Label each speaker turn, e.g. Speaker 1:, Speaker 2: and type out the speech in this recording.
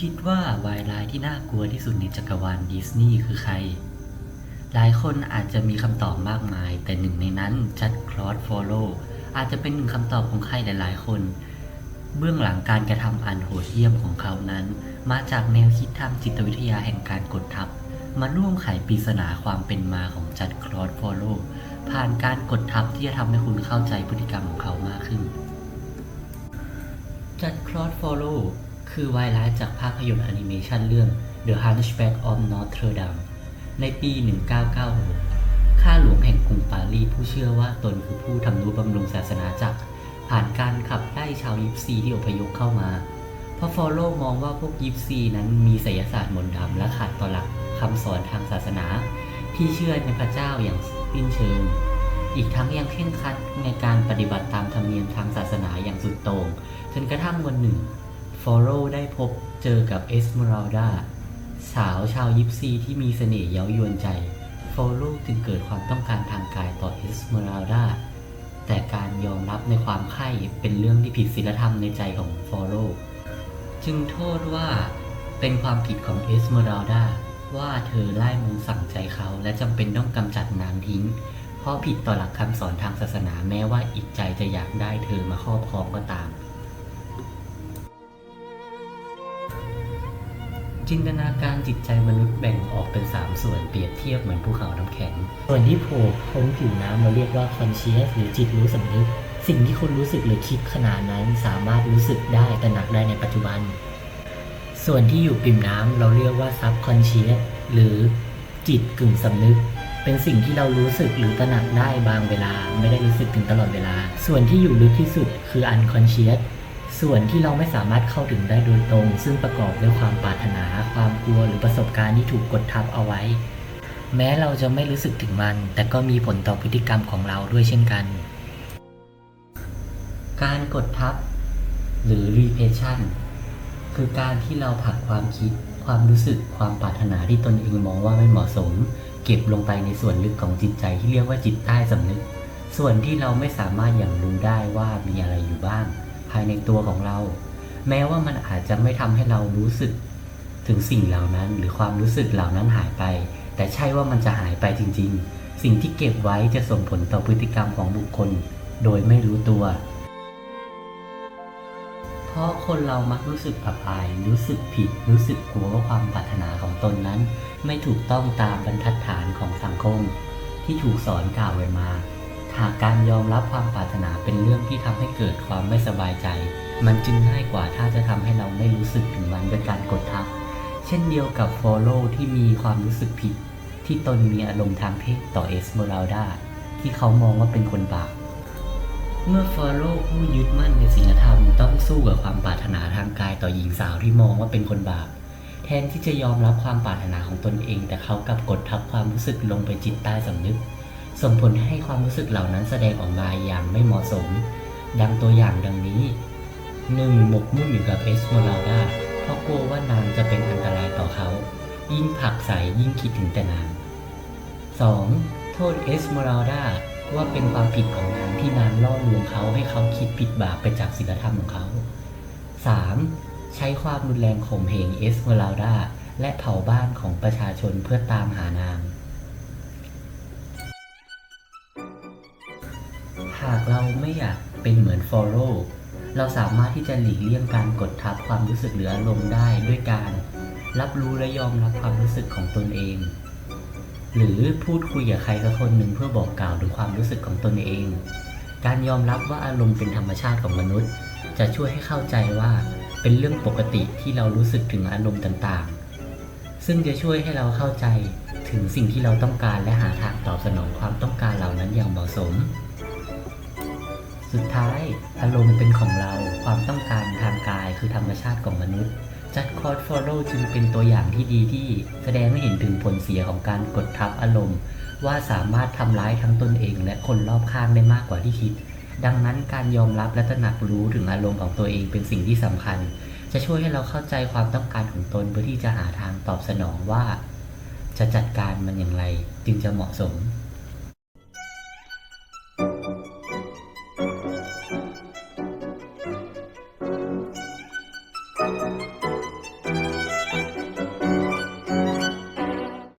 Speaker 1: คิดว่าวายร้ายที่น่ากลัวที่สุดในจักรวาลดิสนีย์คือใคร หลายคนอาจจะมีคำตอบมากมาย แต่หนึ่งในนั้นจัดคลอสฟอลโลอาจจะเป็นหนึ่งคำตอบของใครหลาย ๆ คน เบื้องหลังการกระทำอันโหดเหี้ยมของเขานั้น มาจากแนวคิดทางจิตวิทยาแห่งการกดทับ มาร่วมไขปริศนาความเป็นมาของจัดคลอสฟอลโลผ่านการกดทับที่จะทำให้คุณเข้าใจพฤติกรรมของเขามากขึ้นจัดคลอสฟอลโล คือวายร้ายจากภาพยนตร์แอนิเมชันเรื่อง The Hunchback of Notre Dame ในปี 1996 ข้าหลวงแห่งกรุงปารีสผู้เชื่อว่าตนคือผู้ทำนุบำรุงศาสนาจักร ผ่านการขับไล่ชาวยิปซีที่อพยพเข้ามาเพราะฟอลโลมองว่าพวกยิปซีนั้นมีไสยศาสตร์มนต์ดำและขาดต่อหลักคำสอนทางศาสนา ที่เชื่อในพระเจ้าอย่างสิ้นเชิง อีกทั้งยังเคร่งครัดในการปฏิบัติตามธรรมเนียมทางศาสนาอย่างสุดโต่งจนกระทั่งวันหนึ่ง ฟอโรได้พบเจอกับเอสเมราลดาสาวชาวยิปซีที่มีเสน่ห์เย้ายวนใจ ฟอโรจึงเกิดความต้องการทางกายต่อเอสเมราลดาแต่การยอมรับในความใคร่เป็นเรื่องที่ผิดศีลธรรมในใจของฟอโรจึงโทษว่าเป็นความผิดของเอสเมราลดาว่าเธอไล่มูลสั่งใจเขาและจำเป็นต้องกำจัดนางทิ้ง เพราะผิดต่อหลักคำสอนทางศาสนาแม้ว่าอีกใจจะอยากได้เธอมาครอบครองก็ตาม จินตนาการจิตใจมนุษย์แบ่งออกเป็น 3 ส่วนเปรียบเทียบเหมือนภูเขาน้ำแข็ง
Speaker 2: ส่วนที่โผล่พ้นผิวน้ำเราเรียกว่า conscious หรือจิตรู้สำนึก สิ่งที่คุณรู้สึกหรือคิดขนาดนั้นสามารถรู้สึกได้ตระหนักได้ในปัจจุบัน ส่วนที่อยู่ปิ่มน้ำเราเรียกว่า subconscious หรือจิตกึ่งสำนึกเป็นสิ่งที่เรารู้สึกหรือตระหนักได้บางเวลา ไม่ได้รู้สึกถึงตลอดเวลา ส่วนที่อยู่ลึกที่สุดคือ unconscious ส่ ส่วนที่เราไม่สามารถเข้าถึงได้โดยตรง ซึ่งประกอบด้วยความปรารถนา ความกลัวหรือประสบการณ์ที่ถูกกดทับเอาไว้ แม้เราจะไม่รู้สึกถึงมัน แต่ก็มีผลต่อพฤติกรรมของเราด้วยเช่นกัน
Speaker 1: การกดทับ หรือ repression คือการที่เราผลักความคิด ความรู้สึกความปรารถนาที่ตนเองมองว่าไม่เหมาะสม เก็บลงไปในส่วนลึกของจิตใจที่เรียกว่าจิตใต้สำนึก ส่วนที่เราไม่สามารถอย่างรู้ได้ว่ามีอะไรอยู่บ้าง ภายในตัวของเรา แม้ว่ามันอาจจะไม่ทำให้เรารู้สึกถึงสิ่งเหล่านั้น หรือความรู้สึกเหล่านั้นหายไป แต่ใช่ว่ามันจะหายไปจริง ๆ สิ่งที่เก็บไว้จะส่งผลต่อพฤติกรรมของบุคคล โดยไม่รู้ตัว เพราะคนเรามักรู้สึกอับอาย รู้สึกผิด รู้สึกกลัวว่าความปรารถนาของตนนั้น ไม่ถูกต้องตามบรรทัดฐานของสังคม ที่ถูกสอนกล่าวไว้มา หากการยอมรับความปรารถนาเป็นเรื่องที่ทำให้เกิดความไม่สบายใจ มันจึงง่ายกว่าถ้าจะทำให้เราไม่รู้สึกถึงมันด้วยการกดทับ เช่นเดียวกับฟอลโลที่มีความรู้สึกผิด ที่ตนมีอารมณ์ทางเพศต่อเอสเมราลดาที่เขามองว่าเป็นคนบาปเมื่อฟอลโลผู้ยึดมั่นในศีลธรรมต้องสู้กับความปรารถนาทางกายต่อหญิงสาวที่มองว่าเป็นคนบาปแทนที่จะยอมรับความปรารถนาของตนเอง แต่เขากลับกดทับความรู้สึกลงไปจิตใต้สำนึก ส่งผลให้ความรู้สึกเหล่านั้นแสดงออกมาอย่างไม่เหมาะสม ดังตัวอย่างดังนี้ 1. หมกมุ่นอยู่กับเอสเมราลดาเพราะกลัวว่านางจะเป็นอันตรายต่อเขา ยิ่งผักใสยิ่งคิดถึงแต่นาง 2. โทษเอสเมราลดาว่าเป็นความผิดของนางที่นางล่อลวงเขาให้เขาคิดผิดบาปไปจากศีลธรรมของเขา 3. ใช้ความรุนแรงข่มเหงเอสเมราลดาและเผาบ้านของประชาชนเพื่อตามหานาง หากเราไม่อยากเป็นเหมือนฟอลโลเราสามารถที่จะหลีกเลี่ยงการกดทับความรู้สึกหรืออารมณ์ได้ด้วยการ รับรู้และยอมรับความรู้สึกของตนเอง หรือพูดคุยกับใครสักคนหนึ่งเพื่อบอกกล่าวถึงความรู้สึกของตนเอง การยอมรับว่าอารมณ์เป็นธรรมชาติของมนุษย์ จะช่วยให้เข้าใจว่าเป็นเรื่องปกติที่เรารู้สึกถึงอารมณ์ต่างๆ ซึ่งจะช่วยให้เราเข้าใจถึงสิ่งที่เราต้องการและหาทางตอบสนองความต้องการเหล่านั้นอย่างเหมาะสม สุดท้ายอารมณ์เป็นของเราความต้องการทางกายคือธรรมชาติของมนุษย์จัดคอร์ดฟอลโลจึงเป็นตัวอย่างที่ดีที่แสดงให้เห็นถึงผลเสียของการกดทับอารมณ์ ว่าสามารถทำร้ายทั้งตนเอง และคนรอบข้างได้มากกว่าที่คิด ดังนั้นการยอมรับและตระหนักรู้ถึงอารมณ์ของตัวเองเป็นสิ่งที่สำคัญ จะช่วยให้เราเข้าใจความต้องการของตนเพื่อที่จะหาทางตอบสนองว่า จะจัดการมันอย่างไรจึงจะเหมาะสม